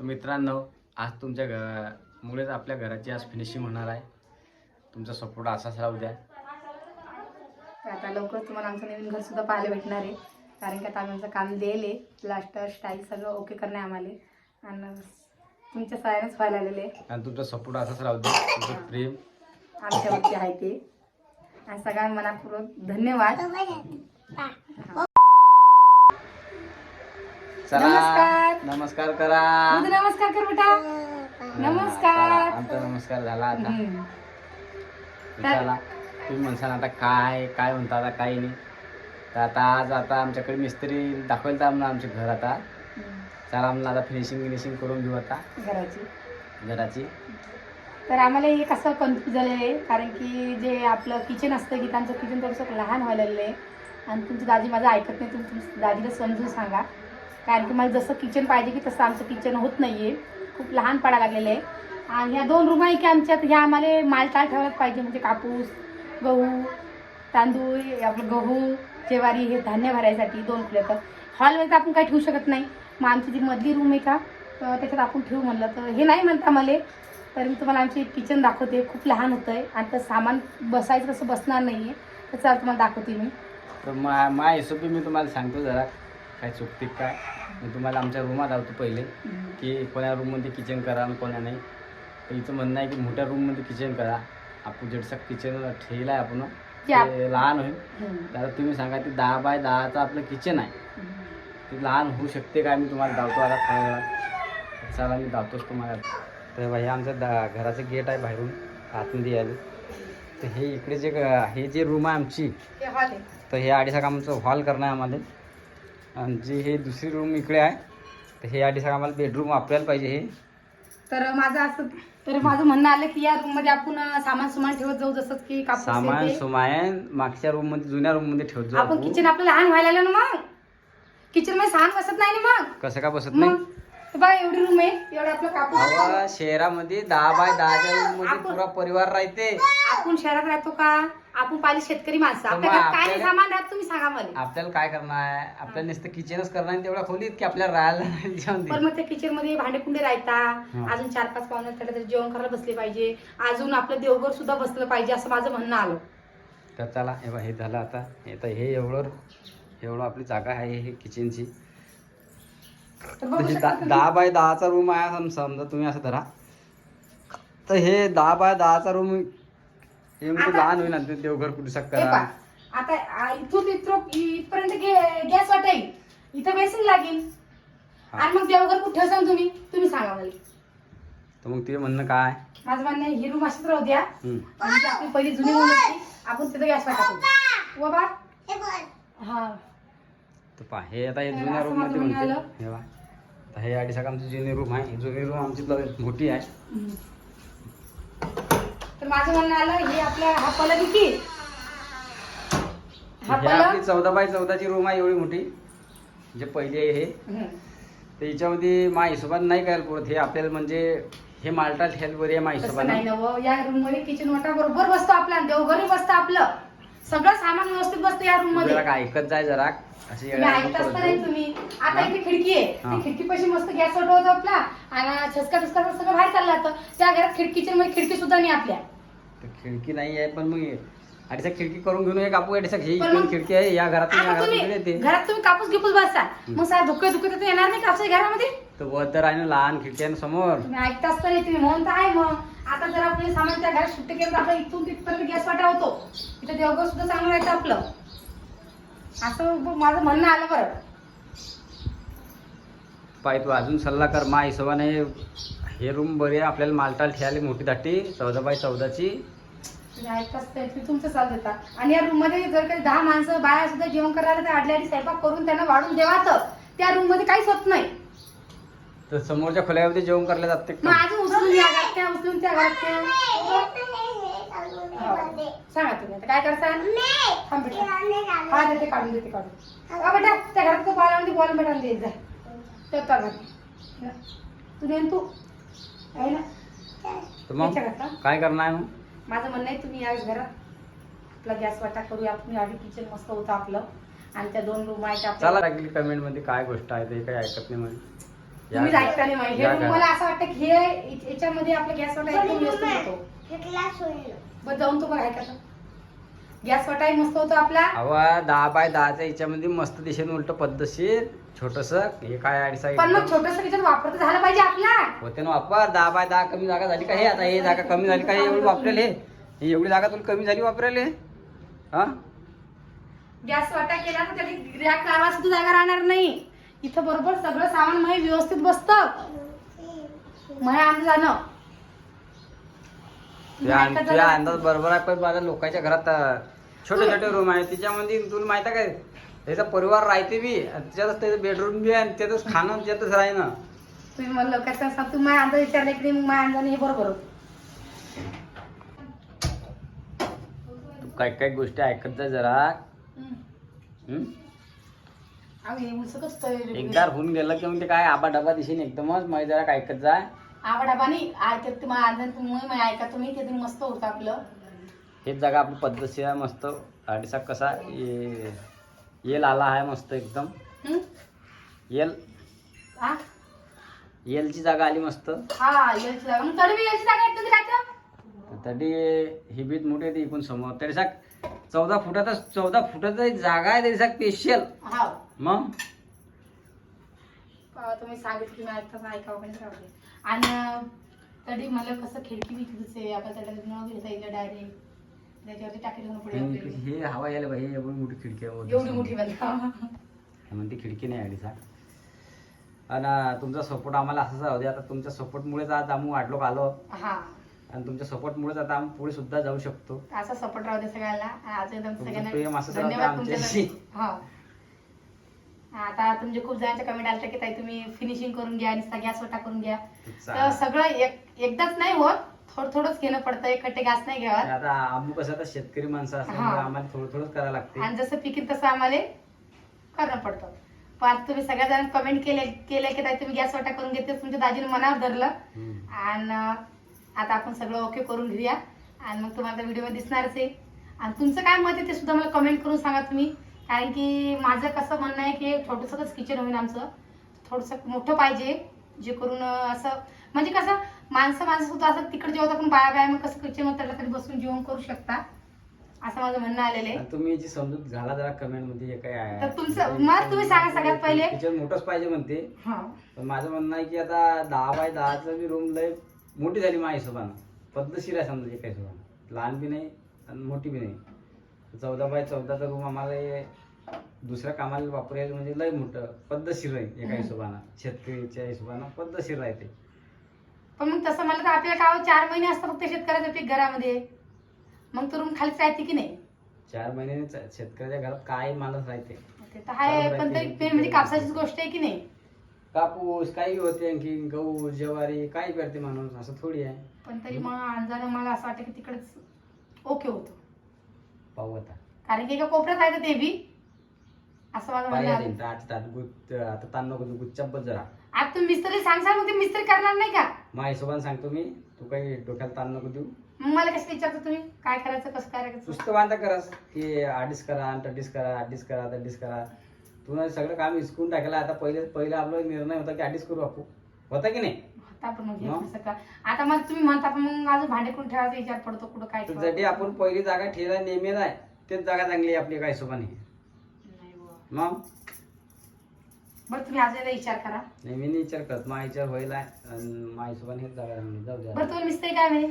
तर मित्रांनो आज तुमच्या घ मुळेच आपल्या घराची आज फिनिशिंग होणार आहे. तुमचा सपोर्ट असाच राहू द्या. तर आता लवकर तुम्हाला आमचं नवीन घर सुद्धा पाहायला भेटणार आहे. कारण की आता आम्ही आमचं काम दिले प्लास्टर स्टाईल सगळं ओके करणे आम्हाला. आणि तुमच्या सहाय्यानेच व्हायला आलेले आहे. आणि तुमचा सपोर्ट असाच राहू द्या. तुमचं प्रेम. आमच्यावरती आहे ते. आणि सगळ्यांना मनापूर्वक धन्यवाद. चला. नमस्कार. नमस्कार करा. नमस्कार कर बेटा नमस्कार. आमचा नमस्कार झाला आता. हम्म. चला तुम्ही म्हणसाल आता काय काय म्हणता आता काही नाही. तर आता आज आता आमच्याकडे मिस्त्री दाखवेल तर आम्हाला आमचे घर आता. चला आम्हाला आता फिनिशिंग फिनिशिंग करून घेऊ आता. घराची. घराची. तर आम्हाला एक असं कन्फ्यूज झालेलं आहे कारण की जे आपलं किचन असतं गीतांचं किचन थोडंसं लहान व्हायला लागलं आहे आणि तुमची दाजी माझं ऐकत नाही तुम्ही तुमची दाजीला समजून सांगा. कारण की मला जसं किचन पाहिजे की तसं आमचं किचन होत नाही आहे खूप लहान पडा लागलेलं आहे. आणि ह्या दोन रूम आहे की आमच्यात ह्या आम्हाला मालटाळ ठेवायला पाहिजे म्हणजे कापूस गहू तांदूळ आपलं गहू ज्वारी हे धान्य भरायसाठी दोन खुले तर हॉलमध्ये तर आपण काही ठेवू शकत नाही. मग आमची जी मधली रूम आहे का तर त्याच्यात आपण ठेवू म्हणलं तर हे नाही म्हणता मला तर मी तुम्हाला आमचे किचन दाखवते. खूप लहान होतं आहे आणि तर सामान बसायचं तसं बसणार नाही आहे तर चला तुम्हाला दाखवते मी. तर मा मा हिशोबी मी तुम्हाला सांगतो जरा. काय चुकते काय? मी तुम्हाला आमच्या रूमात लावतो पहिले की कोण्या रूममध्ये किचन करा आणि कोण्या नाही. तर हिचं म्हणणं आहे की मोठ्या रूममध्ये किचन करा. आपण जडसा किचन ठेवला आहे आपण ते लहान होईल. तर तुम्ही सांगा ते दहा बाय दहाचं आपलं किचन आहे. ते लहान होऊ शकते काय मी तुम्हाला धावतो आता थोड्या वेळात चला मी धावतोच तुम्हाला. तर भाई आमचं दा घराचं गेट आहे बाहेरून आतमध्ये यायला. तर हे इकडे जे हे जे रूम आहे आमची तर हे अडीच आमचं हॉल करणं आहे आम्हाला. आणि जी हे दुसरी रूम इकडे आहे. तर हे अडीच आम्हाला बेडरूम वापरायला पाहिजे हे. तर माझं असं तर माझं म्हणणं आलं की या रूममध्ये आपण सामान सुमान ठेवत जाऊ जसं की कापूस हे सामान ते. सुमायन मागच्या रूममध्ये जुन्या रूममध्ये ठेवतो आपण किचन आपलं लहान व्हायला लागलं ना मग? किचनमध्ये सहान बसत नाही ना मग? कसं का बसत नाही? मग? एवढी रूम आहे एवढं आपलं कापूस अहो, शहरामध्ये दहा बाय दहाच्या रूममध्ये आपण- पुरा परिवार राहते. आपण शहरात राहतो का? आपण पाहिजे शेतकरी माणसं. तर आपल्या मग घरात काय नाही आपल्याला- सामान राहत तुम्ही सांगा मला. आपल्याला काय करणार? आहे आपल्याला नुसतं किचनच करणार आहे तेवढ्या खोलीत की आपल्याला राहायला नाही जेवण पण. मग त्या किचनमध्ये भांडे कुंडे राहता. अजून चार पाच पाहुणे थोडे तरी जेवण करायला बसले पाहिजे. अजून आपलं देवघर सुद्धा बसलं पाहिजे असं माझं म्हणणं आलं. तर चला हे बघा, हे झालं आता. हे तर हे एवढं एवढं आपली जागा आहे हे किचनची तशी. दहा बाय दहाचा रूम आहे सम- समजा तुम्ही असं धरा. तर हे दहा बाय दहाचा रूम हे म्हणजे लहान होईल ना ते देवघर कुठे करा आता इथून इथं इथपर्यंत गॅस वाटेल इथं बेसिन लागेल. आणि मग देवघर कुठे ठेवसान तुम्ही? तुम्ही सांगा मला. तर मग ते म्हणणं काय? माझं म्हणणं आहे, ही रूम अशीच राहू द्या. आपली पहिली जुनी रूम आपण तिथं गॅस टाकू बाबा! हा. तर पहा हे आता हे जुन्या असं रूममध्ये माझं म्हणते हे. तर हे अडीच आमची जुनी रूम आहे. जुनी रूम आमची मोठी आहे. तर माझं म्हणणं आलं हे आपल्या हा पलंग की हा ही आपली चौदा बाय चौदाची रूम आहे एवढी मोठी. जे पहिली आहे हे. तर याच्यामध्ये मा हिशोबाने नाही करायला पुरत. हे आपल्याला म्हणजे हे मालटा ठेल बरी आहे मा तसं हिशोबाने. नाही. या रूममध्ये किचन वाटा बरोबर बसतो आपला देवघरी बसतं आपलं. सगळं सामान व्यवस्थित बसतं या रूममध्ये. जरा ऐकत जाय जरा. अशी तुम्ही ऐकत असता नाही तुम्ही. आता हा? इथे खिडकी आहे. हा. ती खिडकी पाशी मस्त गॅस होतो आपला. आणि छसका छसका सगळं बाहेर चाललं जातं. त्या घरात खिडकीच्या मध्ये खिडकी सुद्धा नाही आपल्या. तर खिडकी नाही आहे पण मग अडीचा खिडकी करून घेऊन एक कापू अडीचा ही पण इकडून मग- खिडकी आहे या घरातून या आता घरातून तुम्ही येते. घरात तुम्ही कापूस गिपूस बसता मग सार धुके धुके तर येणार नाही कापूस घरामध्ये? तर वदर आहे ना लहान खिडकी आहे ना समोर. तुम्ही ऐकता असता नाही तुम्ही म्हणून तर आहे मग. आता जर आपण सामान त्या घरात शिफ्ट केलं तर आपलं इथून तिथपर्यंत गॅस वाटा होतो तिथं देवघर सुद्धा चांगलं राहायचं आपलं. असं माझं म्हणणं आलं बरं. पाय तू अजून सल्ला कर. मा हिशोबाने हे रूम बरी आपल्याला मालटाल ठेवायला मोठी दाटी चौदा बाय चौदाची तुमचं चाल देता. आणि या रूममध्ये जर काही दहा माणसं बाया सुद्धा जेवण करायला तर आडल्या आडी स्वयंपाक करून त्यांना वाढून देवा तर. त्या रूममध्ये काहीच होत नाही. तर समोरच्या खोल्यामध्ये जेवण करायला जाते मग अजून उचलून या घरात त्या उचलून त्या घरात त्या हो. सांगा तुम्ही आता काय करता? थांब बेटा. हा देते काढून देते काढून. हा बेटा त्या घरात तो बॉल देत जाय तर त्या घरात. तू दे तू. आहे ना? तर मग? काय करणार आहे मग? माझं म्हणणं आहे तुम्ही या घरात आपला गॅस वाटा करूया आपण आधी किचन मस्त होतं आपलं. आणि त्या दोन रूम आहेत चला आपल्या लागली कमेंटमध्ये काय गोष्ट आहे ते काही ऐकत नाही तुम्हीच ऐकता नाही माहिती. हे या मला असं वाटतं की हे याच्यामध्ये आपला गॅस वाटा एकदम व्यवस्थित होतो. बरं जाऊन तो बघ ऐका गॅस वाटा मस्त होतो आपला. हवा दहा बाय दहाच्या याच्यामध्ये मस्त दिशेने उलट पद्धतशीर छोटस हे काय अडीचा पण मग छोटस त्याच्यात वापर तर झाला पाहिजे आपला. होते ना वापर. दहा बाय दहा कमी जागा झाली का हे? आता हे जागा कमी झाली का हे एवढी वापरेल हे? ही एवढी जागा तुला कमी झाली वापरेल हे? हा? गॅस वाटा केला तर त्याची रॅक लावा सुद्धा जागा राहणार नाही. इथं बरोबर सगळं सामान मग व्यवस्थित बसतं. मग आमचं जाणं. अंदाज बरोबर आहे पण माझ्या लोकांच्या घरात छोटे छोटे रूम आहे त्याच्यामध्ये तुला माहीत आहे काय त्याचा परिवार राहते बी त्याच्यातच त्याचं बेडरूम बी आहे आणि त्यातच खाणं त्यातच राहणं. तुम्ही मला लोकांचा सांग तुम्ही माझ्या अंदाज विचारले की मग माझ्या अंदाने हे बरोबर. तू काय काय गोष्टी ऐकत जा जरा हम्म. हम्म? अहो, हे उलसं कसं तळेल? एकदा होऊन गेलं की मग ते काय आबा डबा दिशेने एकदमच. माहिती जरा काय ऐकत जा. आवाडाबानी ऐकत तुम्हाला अंदाज तुम्ही मग ऐका तुम्ही ते मस्त होतं आपलं. हेच जागा आपली पद्धतशीर आहे मस्त. अडीसा कसा ये- येल आला आहे मस्त एकदम? येल. हा? येलची जागा आली मस्त. हा मग तरी येत नाही ही बीत मोठी आहे ती इकून समोर. तरी साक चौदा फुटाचा चौदा फुटाचा जागा आहे तरी साक स्पेशल हा. मग? तुम्ही सांगितलं तुम्ही ऐकता ऐकावं पण राहू. आणि तरी मला कसं खिडकी आपण त्याला न घेता येईल डायरेक्ट त्याच्यावरती टाकेल पुढे हे आपल्याला. हे हवा यायला पाहिजे एवढी मोठी खिडकी आहे. एवढी मोठी बनता म्हणते खिडकी नाही अडीचा आणि तुमचा सपोर्ट आम्हाला असंच राहू दे. आता तुमच्या सपोर्टमुळेच आज आम्ही वाढलो आलो. हा. आणि तुमच्या सपोर्टमुळेच आता आम्ही पुढे सुद्धा जाऊ शकतो. असा सपोर्ट राहू दे सगळ्याला आज एकदम तुमचं प्रेम असंच राहू दे धन्यवाद आमच्याशी. हो. आता तुमचे खूप जणांच्या कमेंट आल्या की ताई तुम्ही फिनिशिंग करून घ्या आणि गॅस वटा करून घ्या. तर सगळं एक एकदाच नाही होत. थोडं थोडंच घेणं पडतं. एकटे गॅस नाही घ्यावं आता आम्ही कसं आता शेतकरी माणसं असल्यामुळे. आम्हाला थोडं थोडंच करायला लागते. आणि जसं पिकीन तसं आम्हाला करणं पडतं. पण तुम्ही सगळ्या जण कमेंट केले केले की ताई तुम्ही गॅस वाटा करून घेते. तुमच्या दाजीने मनावर धरलं. आणि आता आपण सगळं ओके करून घेऊया. आणि मग तुम्हाला व्हिडिओ दिसणारच आहे. आणि तुमचं काय मत आहे ते सुद्धा मला कमेंट करून सांगा तुम्ही. कारण की माझं कसं म्हणणं आहे की छोटंसंच किचन होईल आमचं. थोडंसं मोठं पाहिजे जे करून असं म्हणजे कसं माणसं माणसं सुद्धा असं तिकडे जेवत आपण बाया बाया मग कसं किचनमध्ये तरी बसून जेवण करू शकता. असं माझं म्हणणं आलेलं आहे. तुम्ही याची समजूत घाला जरा कमेंटमध्ये काय आहे. तर तुमचं- मला तुम्ही सांगा सगळ्यात पहिले. किचन मोठंच पाहिजे म्हणते. हा. पण माझं म्हणणं आहे की आता दहा बाय दहाचं बी रूम लय मोठी झाली माझ्या हिशोबानं. पद्धतशीर आहे समजा एका हिशोबानं. लहान बी नाही आणि मोठी बी नाही. चौदा बाय चौदाचा रूम आम्हाला दुसऱ्या कामाला वापरायला म्हणजे लय मोठं पद्धतशीर आहे एका. हिशोबानं. शेतकरीच्या हिशोबानं पद्धतशीर राहते पण मग तसं मला तर आपल्या गावात चार महिने असतं फक्त शेतकऱ्याचं पीक घरामध्ये. मग तो रूम खालीच राहते की नाही? चार महिन्याने च- शेतकऱ्याच्या घरात काय माणूस राहते. ते तर आहे पण तरी म्हणजे कापसाचीच गोष्ट आहे की नाही? कापूस काही होते आणखी गहू ज्वारी काय करते माणूस असं थोडी आहे. पण तरी मग अंजानं मला असं वाटतं की तिकडेच ओके होतं. पाहू आता. कारण की एका कोपऱ्यात आहे ते बी. असं माझं म्हणणं आहे. आता ताण नको देऊ, गुच्चाबत जरा. आता मिस्त्री सांगसाल मग ते मिस्त्री करणार नाही का? माझ्या हिशोबाने सांगतो मी. तू काही डोक्याला ताण नको देऊ. मग मला कसं विचारतो तुम्ही? काय करायचं कसं करायचं? नुसतं बांधा करास की अडीच करा टडीस करा अडीच करा तडीस करा. तू ना सगळं काम हिसकून टाकलं. आता पहिले पहिले आपला निर्णय होता की अडीच करू आपण होता की नाही? आता पण मग हे मग? कसं का आता मग तुम्ही म्हणता पण मग अजून भांडे कोण ठेवायचा? विचार पडतो कुठं काय तर ठेवायचं. जरी आपण पहिली जागा ठेवायला नेहमी आहे तेच जागा चांगली आहे आपली काय हिशोबाने नाही. मग? बरं तुम्ही आज विचार करा. नेहमी नाही विचार करत. माझा विचार व्हायला आणि माझ्या हिशोबाने हेच जागा. जाऊ बरं द्या तुम्ही मिस्त्री काय म्हणे?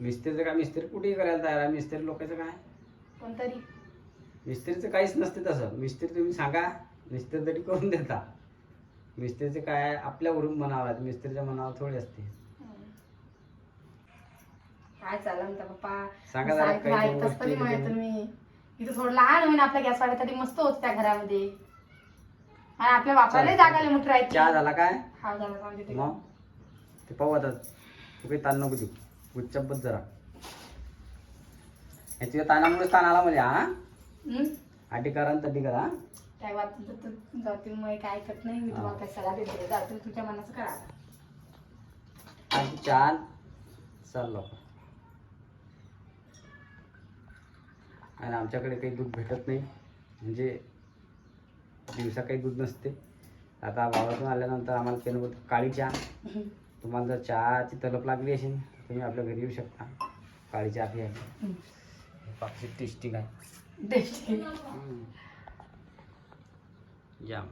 मिस्त्रीचं काय? मिस्त्री कुठेही करायला तयार आहे. मिस्त्री लोकांचं काय? पण तरी मिस्त्रीचं काहीच नसते तसं. मिस्त्री तुम्ही सांगा. मिस्त्री तरी करून देता. मिस्त्रीचं काय? आपल्यावरून मनावर आहे मिस्त्रीच्या मनावर थोडी असते. काय चाललं म्हणता पप्पा? सांगा जरा काही ऐकतच तरी. तुम्ही. इथं थोडं लहान होईन आपल्या गॅस वाड्यासाठी मस्त होत त्या घरामध्ये. आणि आपल्या वापरायला. जागा मोठी राहायची. चहा झाला काय? हा झाला जाऊ दे ते. मग? ते पाहू आता. तू काही ताण नको देऊ. गुच्चाबत जरा. याच्या ताणामुळे ताण आला म्हणजे हा? हम्म? आटी करा आणि तटी करा हा? काय वाट जाती मग काय ऐकत नाही मी तुम्हाला काय सल्ला देते. जा तुम्ही तुमच्या मनाचं करा. चहा. चाललो आणि आमच्याकडे काही दूध भेटत नाही. म्हणजे दिवसा काही दूध नसते. आता भावातून आल्यानंतर आम्हाला बोलतो काळी चहा. तुम्हाला जर चहाची तलप लागली असेल तर तुम्ही आपल्या घरी येऊ शकता. काळी चहा आहे टेस्टिंग आहे टेस्टी जाम